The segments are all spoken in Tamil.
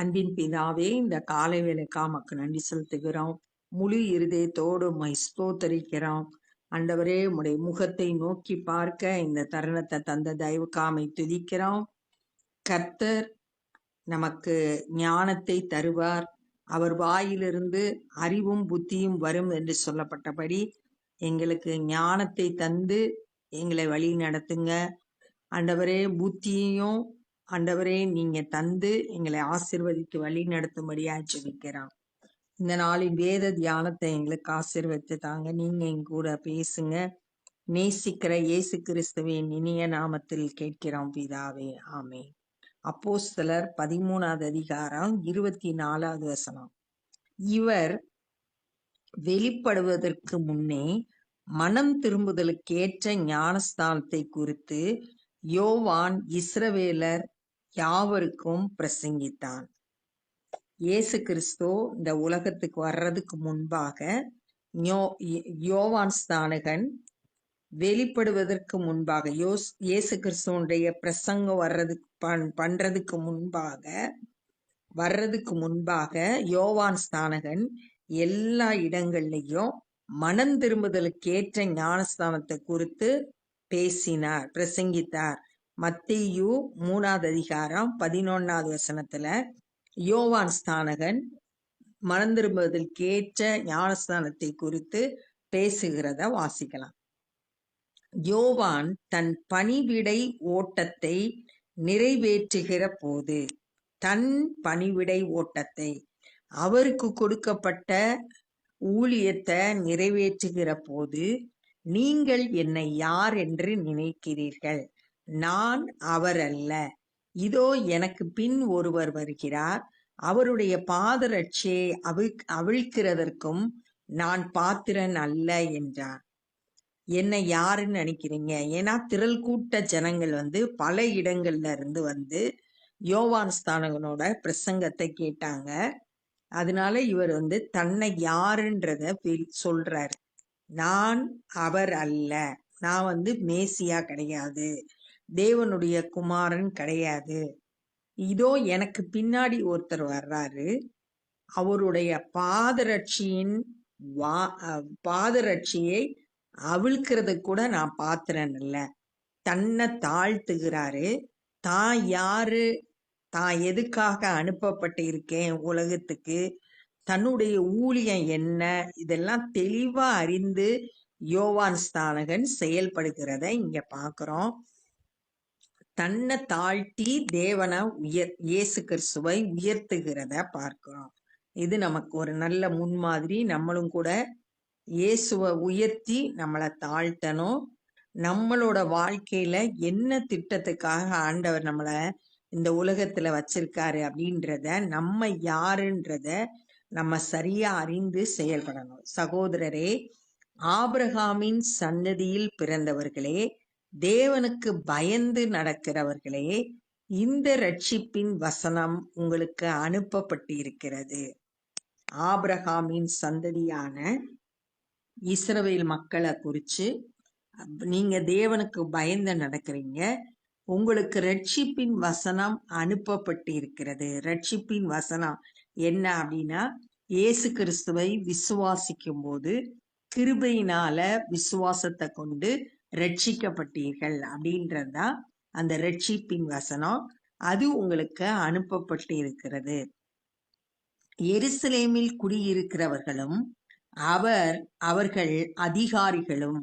அன்பின் பிதாவே இந்த காலை வேலைக்கா மக்கு நன்றி செலுத்துகிறோம். முழு இருதயத்தோடு உம்மை ஸ்தோத்தரிக்கிறோம். அண்டவரே உம்முடைய முகத்தை நோக்கி பார்க்க இந்த தருணத்தை தந்த தயவுக்காமை துதிக்கிறோம். கர்த்தர் நமக்கு ஞானத்தை தருவார். அவர் வாயிலிருந்து அறிவும் புத்தியும் வரும் என்று சொல்லப்பட்டபடி எங்களுக்கு ஞானத்தை தந்து எங்களை வழி நடத்துங்க. ஆண்டவரே புத்தியையும் ஆண்டவரே நீங்க தந்து எங்களை ஆசிர்வதித்து வழி நடத்தும்படியா ஜெபிக்கிறோம். இந்த நாளின் வேத தியானத்தை எங்களுக்கு ஆசீர்வதித்து தாங்க. நீங்க எங்க கூட பேசுங்க. நேசிக்கிற இயேசு கிறிஸ்துவின் இனிய நாமத்தில் கேட்கிறோம் பிதாவே. ஆமே அப்போ சிலர் பதிமூணாவது அதிகாரம் இருபத்தி நாலாவது வசனம். இவர் வெளிப்படுவதற்கு முன்னே மனம் திரும்புதலுக்கேற்ற ஞானஸ்தானத்தை குறித்து யோவான் இஸ்ரவேலர் யாவருக்கும் பிரசங்கித்தான். இயேசு கிறிஸ்தோ இந்த உலகத்துக்கு வர்றதுக்கு முன்பாக யோ- யோவான் ஸ்தானகன் வெளிப்படுவதற்கு முன்பாக யோஸ் இயேசு கிறிஸ்துவனுடைய பிரசங்கம் வர்றதுக்கு பண் பண்றதுக்கு முன்பாக வர்றதுக்கு முன்பாக யோவான் ஸ்தானகன் எல்லா இடங்கள்லையும் மனம் திரும்புதலுக்கேற்ற ஞானஸ்தானத்தை குறித்து பேசினார் பிரசங்கித்தார். மத்தியு மூணாவது அதிகாரம் பதினொன்னாவது வசனத்துல யோவான் ஸ்தானகன் மறந்திருப்பதற்கேற்ற ஞானஸ்தானத்தை குறித்து பேசுகிறத வாசிக்கலாம். யோவான் தன் பணிவிடை ஓட்டத்தை நிறைவேற்றுகிற போது தன் பணிவிடை ஓட்டத்தை அவருக்கு கொடுக்கப்பட்ட ஊழியத்தை நிறைவேற்றுகிற போது நீங்கள் என்னை யார் என்று நினைக்கிறீர்கள்? நான் அவர் அல்ல இதோ எனக்கு பின் ஒருவர் வருகிறார். அவருடைய பாதரட்சியை அவிழ் அவிழ்க்கிறதற்கும் நான் பாத்திரன் அல்ல என்றார். என்னை யாருன்னு நினைக்கிறீங்க? ஏன்னா திரள் கூட்ட ஜனங்கள் வந்து பல இடங்கள்ல இருந்து வந்து யோவான் ஸ்தானகனோட பிரசங்கத்தை கேட்டாங்க. அதனால இவர் வந்து தன்னை யாருன்றத feel- சொல்றாரு. நான் அவர் அல்ல. நான் வந்து மேசியா கிடையாது. தேவனுடைய குமாரன் கிடையாது. இதோ எனக்கு பின்னாடி ஒருத்தர் வர்றாரு. அவருடைய பாதரட்சியின் வா பாதரட்சியை அவிழ்க்கிறது கூட நான் பாத்திரன் இல்ல. தன்னை தாழ்த்துகிறாரு. தான் யாரு? தான் எதுக்காக அனுப்பப்பட்டு இருக்கேன் உலகத்துக்கு? தன்னுடைய ஊழியம் என்ன? இதெல்லாம் தெளிவா அறிந்து யோவான் ஸ்தானகன் செயல்படுகிறத இங்க பாக்குறோம். தன்னை தாழ்த்தி தேவனை உயர் இயேசு கிறிஸ்துவை உயர்த்துகிறத பார்க்கிறோம். இது நமக்கு ஒரு நல்ல முன்மாதிரி. நம்மளும் கூட இயேசுவை உயர்த்தி நம்மளை தாழ்த்தணும். நம்மளோட வாழ்க்கையில என்ன திட்டத்துக்காக ஆண்டவர் நம்மளை இந்த உலகத்துல வச்சிருக்காரு அப்படின்றத நம்ம யாருன்றத நம்ம சரியா அறிந்து செயல்படணும். சகோதரரே ஆபிரகாமின் சன்னதியில் பிறந்தவர்களே தேவனுக்கு பயந்து நடக்கிறவர்களே இந்த ரட்சிப்பின் வசனம் உங்களுக்கு அனுப்பப்பட்டிருக்கிறது. ஆபிரகாமின் சந்ததியான இஸ்ரவேல் மக்களை குறிச்சு நீங்க தேவனுக்கு பயந்து நடக்கிறீங்க உங்களுக்கு ரட்சிப்பின் வசனம் அனுப்பப்பட்டு இருக்கிறது ரட்சிப்பின் வசனம் என்ன அப்படின்னா இயேசு கிறிஸ்துவை விசுவாசிக்கும் போது கிருபையினால விசுவாசத்தை கொண்டு ரட்சிக்கப்பட்டீர்கள் அப்படின்றதுதான் அந்த ரட்சிப்பின் வசனம். அது உங்களுக்கு அனுப்பப்பட்டு இருக்கிறது எருசலேமில் குடியிருக்கிறவர்களும் அவர் அவர்கள் அதிகாரிகளும்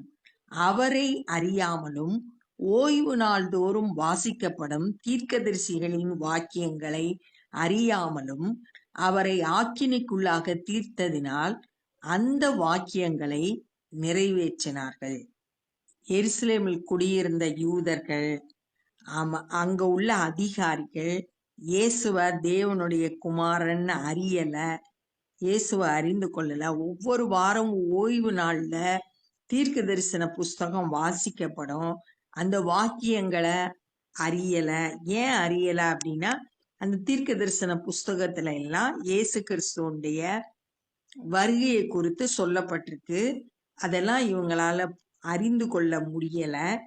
அவரை அறியாமலும் ஓய்வு நாள்தோறும் வாசிக்கப்படும் தீர்க்கதரிசிகளின் வாக்கியங்களை அறியாமலும் அவரை ஆக்கினைக்குள்ளாக தீர்த்ததினால் அந்த வாக்கியங்களை நிறைவேற்றினார்கள். எருசலேமில் குடியிருந்த யூதர்கள் ஆமா அங்க உள்ள அதிகாரிகள் இயேசுவ தேவனுடைய குமாரன் அறியல. இயேசுவை அறிந்து கொள்ளல. ஒவ்வொரு வாரம் ஓய்வு நாள்ல தீர்க்க தரிசன புஸ்தகம் வாசிக்கப்படும். அந்த வாக்கியங்களை அறியல. ஏன் அறியல அப்படின்னா அந்த தீர்க்க தரிசன புஸ்தகத்துல எல்லாம் இயேசு கிறிஸ்துவனுடைய வருகையை குறித்து சொல்லப்பட்டிருக்கு. அதெல்லாம் இவங்களால அறிந்து கொள்ள முடியல.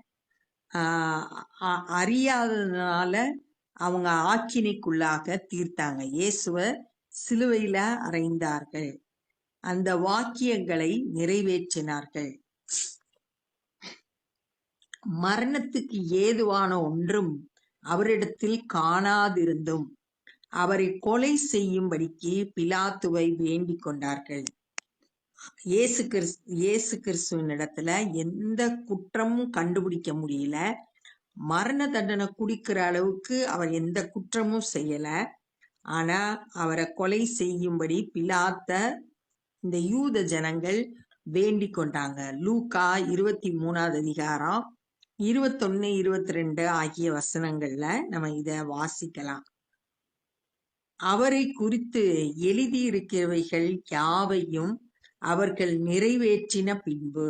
ஆஹ் அ- அறியாததுனால அவங்க ஆக்கினைக்குள்ளாக தீர்த்தாங்க. இயேசுவ சிலுவையில அறைந்தார்கள். அந்த வாக்கியங்களை நிறைவேற்றினார்கள். மரணத்துக்கு ஏதுவான ஒன்றும் அவரிடத்தில் காணாதிருந்தும் அவரை கொலை செய்யும்படிக்கு பிலாத்துவை வேண்டிக் கொண்டார்கள். இயேசு கிறிஸ் இயேசு கிறிஸ்துவின் இடத்துல எந்த குற்றமும் கண்டுபிடிக்க முடியல. மரண தண்டனை குடிக்கிற அளவுக்கு அவர் எந்த குற்றமும் செய்யல. ஆனா அவரை கொலை செய்யும்படி பிலாத்த இந்த யூத ஜனங்கள் வேண்டிக் கொண்டாங்க. லூகா இருபத்தி மூணாவது அதிகாரம் இருபத்தொன்னு இருபத்தி ரெண்டு ஆகிய வசனங்கள்ல நம்ம இத வாசிக்கலாம். அவரை குறித்து எழுதியிருக்கிறவைகள் யாவையும் அவர்கள் நிறைவேற்றின பின்பு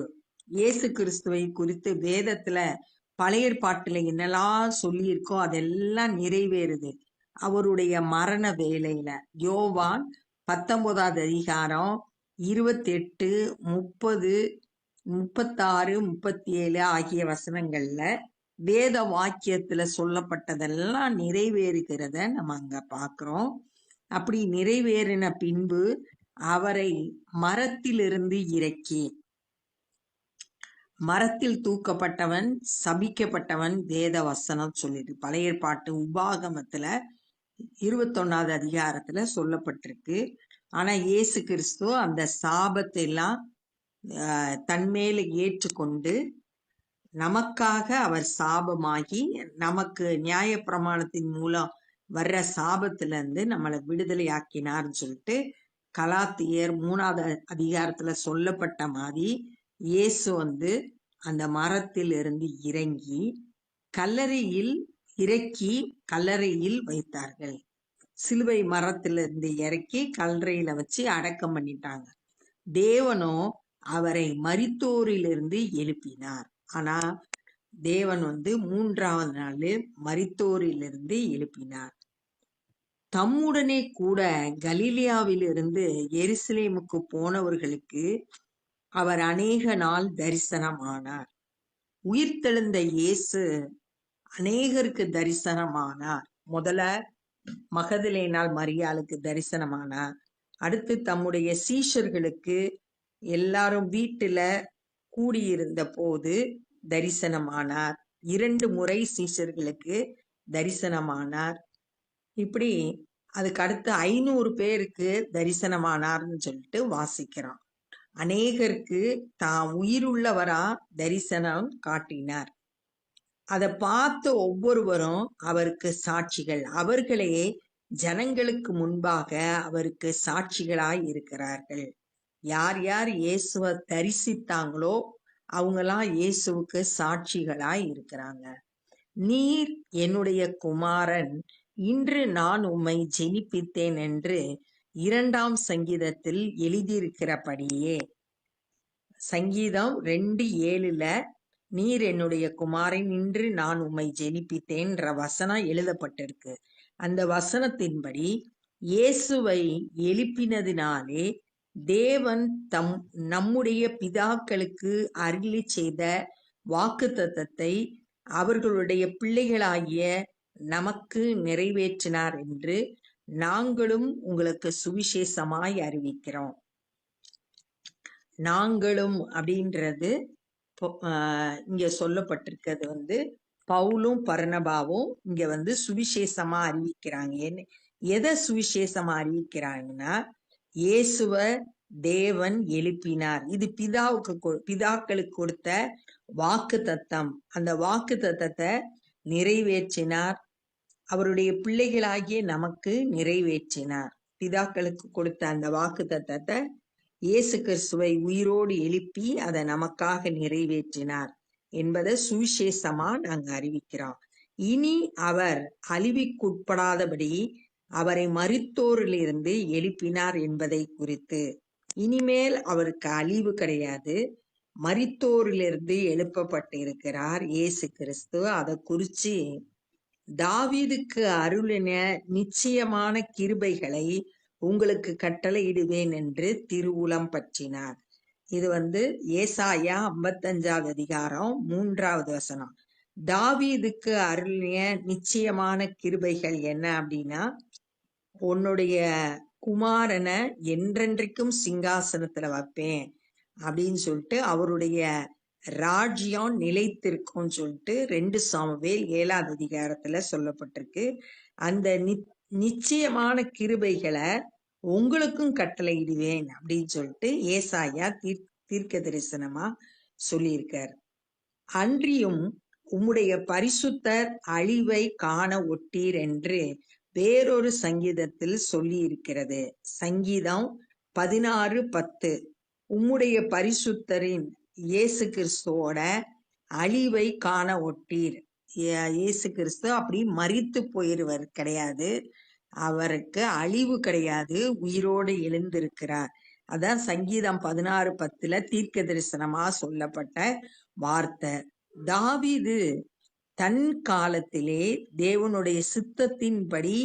இயேசு கிறிஸ்துவை குறித்து வேதத்துல பழைய பாட்டுல என்னெல்லாம் சொல்லியிருக்கோ அதெல்லாம் நிறைவேறுது. அவருடைய மரண வேலையில யோவான் பத்தொன்பதாவது அதிகாரம் இருபத்தி எட்டு முப்பது முப்பத்தாறு முப்பத்தி ஏழு ஆகிய வசனங்கள்ல வேத வாக்கியத்துல சொல்லப்பட்டதெல்லாம் நிறைவேறுகிறத நம்ம அங்க பாக்குறோம். அப்படி நிறைவேறின பின்பு அவரை மரத்திலிருந்து இறக்கி. மரத்தில் தூக்கப்பட்டவன் சபிக்கப்பட்டவன் வேத வசனம் சொல்லிடு. பழைய பாட்டு உபாகமத்துல இருபத்தொன்னாவது அதிகாரத்துல சொல்லப்பட்டிருக்கு. ஆனா இயேசு கிறிஸ்து அந்த சாபத்தை எல்லாம் தன்மேல ஏற்றுக்கொண்டு நமக்காக அவர் சாபமாகி நமக்கு நியாய பிரமாணத்தின் மூலம் வர்ற சாபத்திலிருந்து நம்மளை நம்மளை விடுதலையாக்கினார்னு சொல்லிட்டு கலாத்தியர் மூணாவது அதிகாரத்துல சொல்லப்பட்ட மாதிரி இயேசு வந்து அந்த மரத்தில் இருந்து இறங்கி கல்லறையில் இறக்கி கல்லறையில் வைத்தார்கள். சிலுவை மரத்திலிருந்து இறக்கி கல்லறையில வச்சு அடக்கம் பண்ணிட்டாங்க. தேவனோ அவரை மரித்தோரிலிருந்து எழுப்பினார். ஆனா தேவன் வந்து மூன்றாவது நாள் மரித்தோரிலிருந்து எழுப்பினார். தம்முடனே கூட கலீலியாவிலிருந்து எருசலேமுக்கு போனவர்களுக்கு அவர் அநேக நாள் தரிசனமானார். உயிர்த்தெழுந்த இயேசு அநேகருக்கு தரிசனமானார். முதல்ல மகதிலேனால் மரியாளுக்கு தரிசனமானார். அடுத்து தம்முடைய சீஷர்களுக்கு எல்லாரும் வீட்டுல கூடியிருந்த போது தரிசனமானார். இரண்டு முறை சீஷர்களுக்கு தரிசனமானார். இப்படி அதுக்கு அடுத்து ஐநூறு பேருக்கு தரிசனமானார்னு சொல்லிட்டு வாசிக்கிறான். அநேகருக்கு தாம் உயிருள்ளவரா தரிசனம் காட்டினார். அதை பார்த்த ஒவ்வொருவரும் அவருக்கு சாட்சிகள் அவர்களே ஜனங்களுக்கு முன்பாக அவருக்கு சாட்சிகளாய் இருக்கிறார்கள். யார் யார் இயேசுவை தரிசித்தாங்களோ அவங்கெல்லாம் இயேசுவுக்கு சாட்சிகளாய் இருக்கிறாங்க. நீர் என்னுடைய குமாரன் இன்று நான் உம்மை ஜெனிப்பித்தேன் என்று இரண்டாம் சங்கீதத்தில் எழுதியிருக்கிறபடியே. சங்கீதம் ரெண்டு ஏழுல நீர் என்னுடைய குமாரன் இன்று நான் உம்மை ஜெனிப்பித்தேன்ற வசனம் எழுதப்பட்டிருக்கு. அந்த வசனத்தின்படி இயேசுவை எழுப்பினதினாலே தேவன் தம் நம்முடைய பிதாக்களுக்கு அருளி செய்த வாக்குத்தத்தத்தை அவர்களுடைய பிள்ளைகளாகிய நமக்கு நிறைவேற்றினார் என்று நாங்களும் உங்களுக்கு சுவிசேஷமாய் அறிவிக்கிறோம். நாங்களும் அப்படின்றது இங்க சொல்லப்பட்டிருக்கிறது வந்து பவுலும் பர்ணபாவும் இங்க வந்து சுவிசேஷமா அறிவிக்கிறாங்க. எதை சுவிசேஷமா அறிவிக்கிறாங்கன்னா இயேசுவ தேவன் எழுப்பினார். இது பிதாவுக்கு கொ- பிதாக்களுக்கு கொடுத்த வாக்கு தத்தம் அந்த வாக்கு தத்தத்தை நிறைவேற்றினார். அவருடைய பிள்ளைகளாகிய நமக்கு நிறைவேற்றினார். பிதாக்களுக்கு கொடுத்த அந்த வாக்கு தத்தத்தை இயேசு கிறிஸ்துவை உயிரோடு எழுப்பி அதை நமக்காக நிறைவேற்றினார் என்பதை சுவிசேஷமா நாங்க அறிவிக்கிறோம். இனி அவர் அழிவிக்குட்படாதபடி அவரை மரித்தோரிலிருந்து எழுப்பினார் என்பதை குறித்து. இனிமேல் அவருக்கு அழிவு கிடையாது. மரித்தோரிலிருந்து எழுப்பப்பட்டிருக்கிறார் இயேசு கிறிஸ்து. அதை குறிச்சு தாவீதுக்கு அருளின நிச்சயமான கிருபைகளை உங்களுக்கு கட்டளையிடுவேன் என்று திருவுளம் பற்றினார். இது வந்து ஏசாயா ஐம்பத்தஞ்சாவது அதிகாரம் மூன்றாவது வசனம். தாவீதுக்கு அருளிய நிச்சயமான கிருபைகள் என்ன அப்படின்னா உன்னுடைய குமாரனை என்றென்றைக்கும் சிங்காசனத்துல வைப்பேன் அப்படின்னு சொல்லிட்டு அவருடைய ராஜ்யம் நிலைத்திருக்கும் சொல்லிட்டு ரெண்டு சாமுவேல் ஏழாவது அதிகாரத்துல சொல்லப்பட்டிருக்கு. அந்த நிச்சயமான கிருபைகளை உங்களுக்கும் கட்டளையிடுவேன் அப்படின்னு சொல்லிட்டு ஏசாயா தீர் தீர்க்க தரிசனமா சொல்லியிருக்கார். அன்றியும் உம்முடைய பரிசுத்தர் அழிவை காண ஒட்டீர் என்று வேறொரு சங்கீதத்தில் சொல்லி இருக்கிறது சங்கீதம் பதினாறு பத்து. உம்முடைய பரிசுத்தரின் இயேசு கிறிஸ்துவோட அழிவை காண ஒட்டீர். இயேசு கிறிஸ்து அப்படி மறித்து போயிருவர் கிடையாது. அவருக்கு அழிவு கிடையாது. உயிரோடு எழுந்திருக்கிறார். அதான் சங்கீதம் பதினாறு பத்துல தீர்க்க தரிசனமா சொல்லப்பட்ட வார்த்தை. தாவிது தன் காலத்திலே தேவனுடைய சித்தத்தின்படி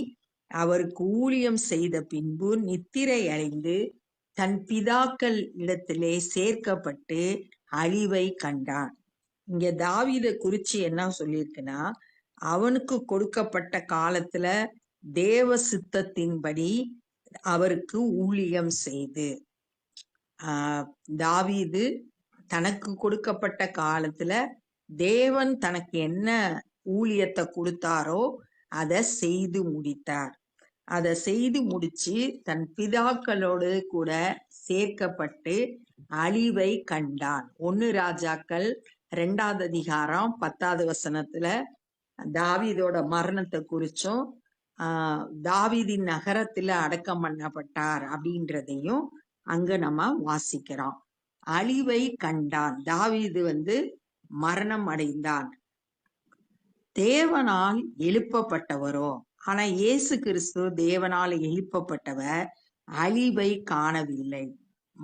அவருக்கு ஊழியம் செய்த பின்பு நித்திரை அடைந்து தன் பிதாக்கள் இடத்திலே சேர்க்கப்பட்டு அழிவை கண்டான். இங்க தாவித குறிச்சு என்ன சொல்லியிருக்குன்னா அவனுக்கு கொடுக்கப்பட்ட காலத்துல தேவ சித்தத்தின்படி அவருக்கு ஊழியம் செய்து. ஆஹ் தாவீது தனக்கு கொடுக்கப்பட்ட காலத்துல தேவன் தனக்கு என்ன ஊழியத்தை கொடுத்தாரோ அதை செய்து முடித்தார். அதை செய்து முடிச்சு தன் பிதாக்களோடு கூட சேர்க்கப்பட்டு அழிவை கண்டான். ஒன்னு ராஜாக்கள் ரெண்டாவது அதிகாரம் பத்தாவது வசனத்துல தாவிதோட மரணத்தை குறிச்சும் ஆஹ் தாவீதின் நகரத்துல அடக்கம் பண்ணப்பட்டார் அப்படின்றதையும் அங்க நம்ம வாசிக்கிறோம். அழிவை கண்டான். தாவிது வந்து மரணம் அடைந்தான். தேவனால் எழுப்பப்பட்டவரோ ஆனா இயேசு கிறிஸ்து தேவனால் எழுப்பப்பட்டவர் அழிவை காணவில்லை.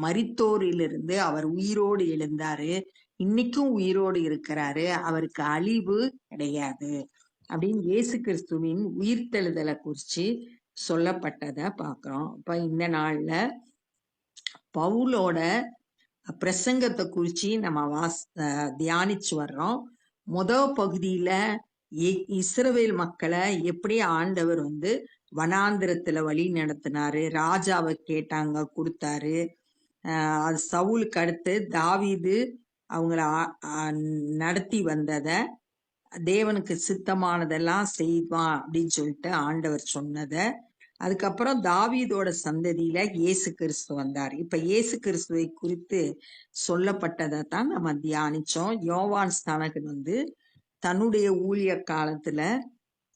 மரித்தோரிலிருந்து அவர் உயிரோடு எழுந்தாரு. இன்னைக்கும் உயிரோடு இருக்கிறாரு. அவருக்கு அழிவு கிடையாது. அப்படின்னு இயேசு கிறிஸ்துவின் உயிர்த்தெழுதலை குறிச்சு சொல்லப்பட்டதை பார்க்கிறோம். இப்ப இந்த நாள்ல பவுலோட பிரசங்கத்தை குறிச்சு நம்ம வாஸ் அஹ் தியானிச்சு வர்றோம். முத பகுதியில இஸ்ரவேல் மக்களை எப்படி ஆண்டவர் வந்து வனாந்திரத்துல வழி நடத்தினாரு? ராஜாவை கேட்டாங்க கொடுத்தாரு. அது சவுலுக்கு அடுத்து தாவீது அவங்கள நடத்தி வந்தத தேவனுக்கு சித்தமானதெல்லாம் செய்வான் அப்படின்னு சொல்லிட்டு ஆண்டவர் சொன்னத. அதுக்கப்புறம் தாவீதோட சந்ததியில இயேசு கிறிஸ்து வந்தார். இப்ப இயேசு கிறிஸ்துவை குறித்து சொல்லப்பட்டதை தான் நம்ம தியானிச்சோம். யோவான் ஸ்தானகன் வந்து தன்னுடைய ஊழிய காலத்துல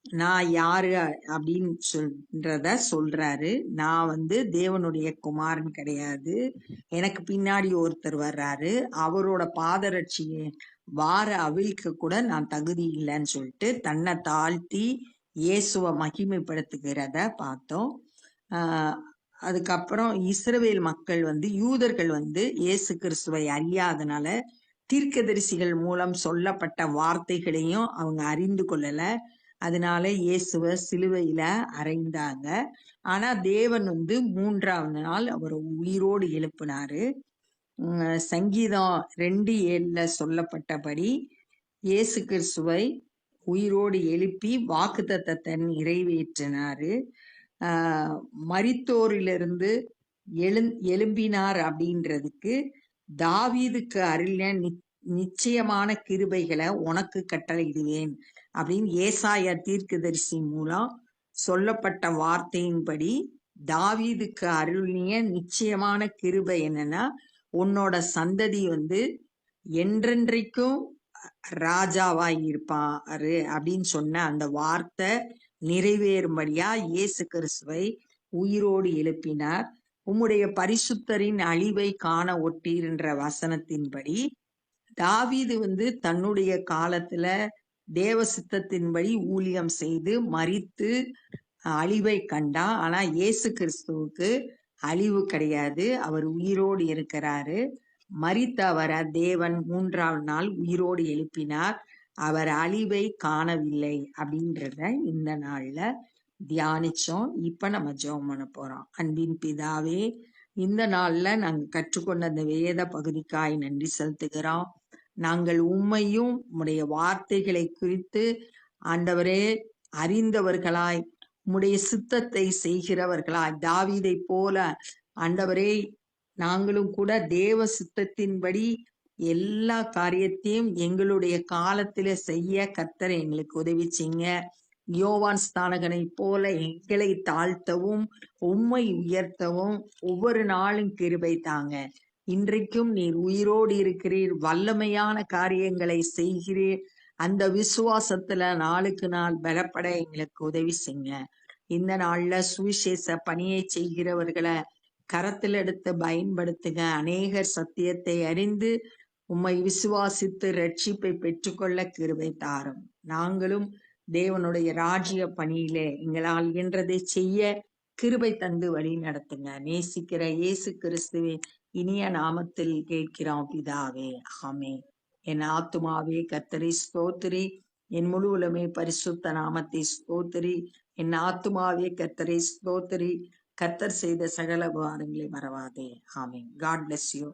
நான் யாரு அப்படின்னு சொல்றத சொல்றாரு. நான் வந்து தேவனுடைய குமாரன் கிடையாது. எனக்கு பின்னாடி ஒருத்தர் வர்றாரு. அவரோட பாதரட்சியை வார அவிழ்க்க கூட நான் தகுதி இல்லைன்னு சொல்லிட்டு தன்னை தாழ்த்தி இயேசுவை மகிமைப்படுத்துகிறத பார்த்தோம். ஆஹ் அதுக்கப்புறம் இஸ்ரவேல் மக்கள் வந்து யூதர்கள் வந்து இயேசு கிறிஸ்துவை அறியாதனால தீர்க்கதரிசிகள் மூலம் சொல்லப்பட்ட வார்த்தைகளையும் அவங்க அறிந்து கொள்ளல. அதனால இயேசுவை சிலுவையில அறைந்தாங்க. ஆனா தேவன் வந்து மூன்றாவது நாள் அவர் உயிரோடு எழுப்பினாரு. சங்கீதம் ரெண்டு ஏழுல சொல்லப்பட்டபடி இயேசு கிறிஸ்துவை உயிரோடு எழுப்பி வாக்குத்தத்தத்தை நிறைவேற்றினாரு. ஆஹ் மரித்தோரிலிருந்து எழு எழும்பினார் அப்படின்றதுக்கு தாவீதுக்கு அருளின நி- நிச்சயமான கிருபைகளை உனக்கு கட்டளையிடுவேன் அப்படின்னு ஏசாய தீர்க்கதரிசி மூலம் சொல்லப்பட்ட வார்த்தையின்படி தாவீதுக்கு அருளிய நிச்சயமான கிருபை என்னன்னா உன்னோட சந்ததி வந்து என்றென்றைக்கும் ராஜாவாய் இருப்பாரு அப்படின்னு சொன்ன அந்த வார்த்தை நிறைவேறும்படியா இயேசு கிறிஸ்துவை உயிரோடு எழுப்பினார். உம்முடைய பரிசுத்தரின் அழிவை காண ஒட்டீர்ன்ற வசனத்தின்படி தாவீது வந்து தன்னுடைய காலத்துல தேவ சித்தத்தின்படி ஊழியம் செய்து மரித்து அழிவை கண்டா ஆனா இயேசு கிறிஸ்துவுக்கு அழிவு கிடையாது. அவர் உயிரோடு இருக்கிறாரு. மறித்த அவரை தேவன் மூன்றாம் நாள் உயிரோடு எழுப்பினார். அவர் அழிவை காணவில்லை அப்படின்றத இந்த நாள்ல தியானிச்சோம். இப்ப நம்ம ஜெபம் பண்ண போறோம். அன்பின் பிதாவே இந்த நாள்ல நாங்க கற்றுக்கொண்ட அந்த வேத பகுதிக்காய் நன்றி செலுத்துகிறோம். நாங்கள் உண்மையும் உடைய வார்த்தைகளை குறித்து ஆண்டவரே அறிந்தவர்களாய் உம்முடைய சித்தத்தை செய்கிறவர்களாய் தாவீதை போல ஆண்டவரே நாங்களும் கூட தேவ சித்தத்தின்படி எல்லா காரியத்தையும் எங்களுடைய காலத்தில செய்ய கத்தரை எங்களுக்கு உதவி செய்யுங்க. யோவான் ஸ்தானகனை போல எங்களை தாழ்த்தவும் உம்மை உயர்த்தவும் ஒவ்வொரு நாளும் கிருபை தாங்க. இன்றைக்கும் நீர் உயிரோடு இருக்கிறீர் வல்லமையான காரியங்களை செய்கிறீர். அந்த விசுவாசத்துல நாளுக்கு நாள் பலப்பட எங்களுக்கு உதவி செய்யுங்க. இந்த நாள்ல சுவிசேஷ பணியை செய்கிறவர்களை கரத்தில் எடுத்து பயன்படுத்துங்க அநேகர் சத்தியத்தை அறிந்து உம்மை விசுவாசித்து ரட்சிப்பை பெற்றுக்கொள்ள கிருபை தாரும். நாங்களும் தேவனுடைய ராஜ்ய பணியிலே எங்களால் இயன்றதை செய்ய கிருபை தந்து வழி நடத்துங்க. நேசிக்கிற இயேசு கிறிஸ்துவின் இனிய நாமத்தில் கேட்கிறோம் பிதாவே. ஆமே என் ஆத்துமாவே கத்தரி ஸ்தோத்திரி. என் முழு உலமே பரிசுத்த நாமத்தை ஸ்தோத்திரி. என் ஆத்துமாவே கத்தரை ஸ்தோத்திரி. கத்தர் செய்த சகல உபகாரங்களை மறவாதே. ஆமே காட் பிளஸ் யூ